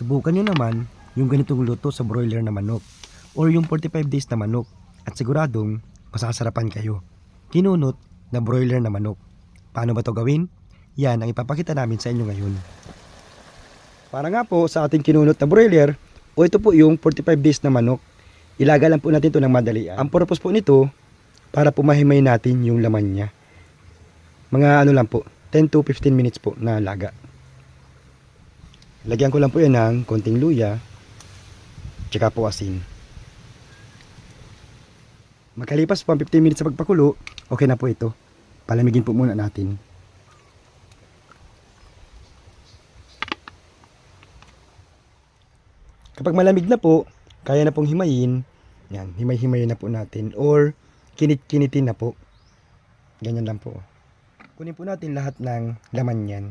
Subukan nyo naman yung ganitong luto sa broiler na manok or yung 45 days na manok at siguradong masasarapan kayo. Kinunot na broiler na manok. Paano ba to gawin? Yan ang ipapakita namin sa inyo ngayon. Para nga po sa ating kinunot na broiler o ito po yung 45 days na manok. Ilaga lang po natin ito ng madalian. Ang purpose po nito para pumahimay natin yung laman niya. Mga ano lang po, 10 to 15 minutes po na laga. Lagyan ko lang po yan ng konting luya, tsaka po asin. Magkalipas po ang 15 minutes sa pagpakulo, okay na po ito. Palamigin po muna natin. Kapag malamig na po, kaya na pong himayin. Yan, himay-himayin na po natin. Or kinit-kinitin na po. Ganyan lang po. Kunin po natin lahat ng laman yan.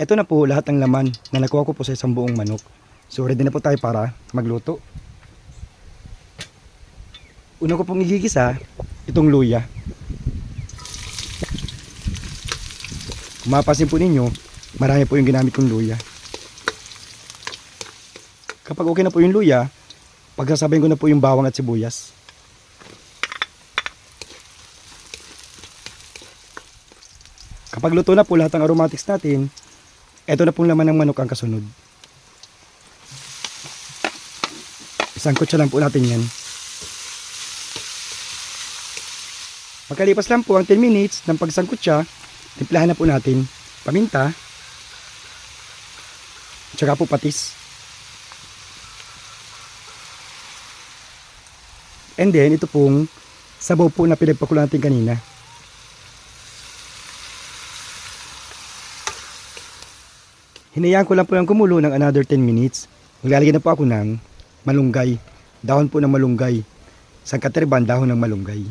Ito na po lahat ng laman na nakuha ko po sa isang buong manok. So ready na po tayo para magluto. Una ko pong igigisa itong luya. Kung mapapansin po ninyo, marami po yung ginamit kong luya. Kapag okay na po yung luya, pagsasabayin ko na po yung bawang at sibuyas. Kapag luto na po lahat ng aromatics natin, eto na pong laman ng manok ang kasunod. Isang kutsa lang po natin yan. Pagkalipas lang po ang 10 minutes ng pagsangkot siya, timplahan na po natin paminta, tsaka po patis. And then, ito pong sabaw po na pinagpakulo natin kanina. Hinayaan ko lang po yung kumulo ng another 10 minutes. Maglalagay na po ako ng malunggay. Dahon po ng malunggay. Sa katerban, dahon ng malunggay.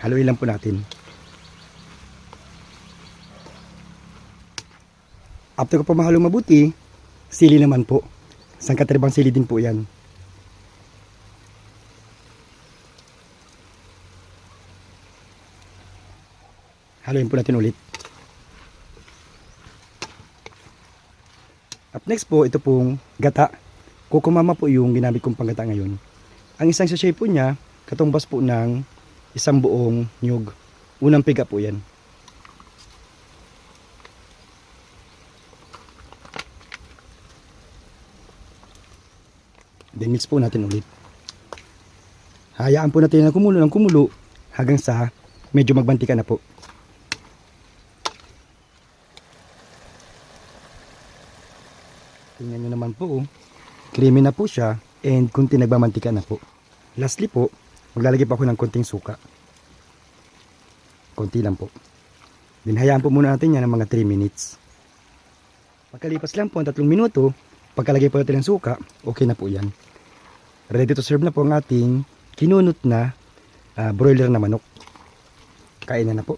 Haluin lang po natin. After ko po mahalo mabuti, sili naman po. Isang kateribang sili din po yan. Haluin po natin ulit. Up next po, ito pong gata. Kukumama po yung ginamit kong panggata ngayon. Ang isang sachet po niya, katumbas po ng isang buong nyug. Unang piga po yan. Then mix po natin ulit. Hayaan po natin na kumulo ng kumulo hanggang sa medyo magbantika na po. Tingnan nyo naman po, oh. creamy na po siya and kunti nagmamantika na po. Lastly po, maglalagay pa ako ng konting suka. Konti lang po. Then hayaan po muna natin yan ng mga 3 minutes. Pagkalipas lang po ang 3 minuto, pagkalagay po natin ng suka, okay na po yan. Ready to serve na po ang ating kinunot na ah, broiler na manok. Kain na na po.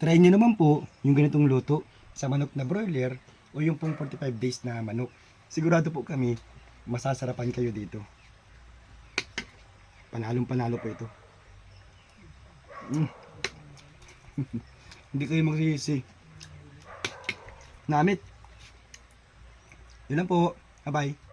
Try nyo naman po yung ganitong luto sa manok na broiler o yung pong 45 days na manok. Sigurado po kami, masasarapan kayo dito. Panalong panalo po ito. Mm. Hindi kayo magsisi. Namit. Yun lang po. Bye-bye.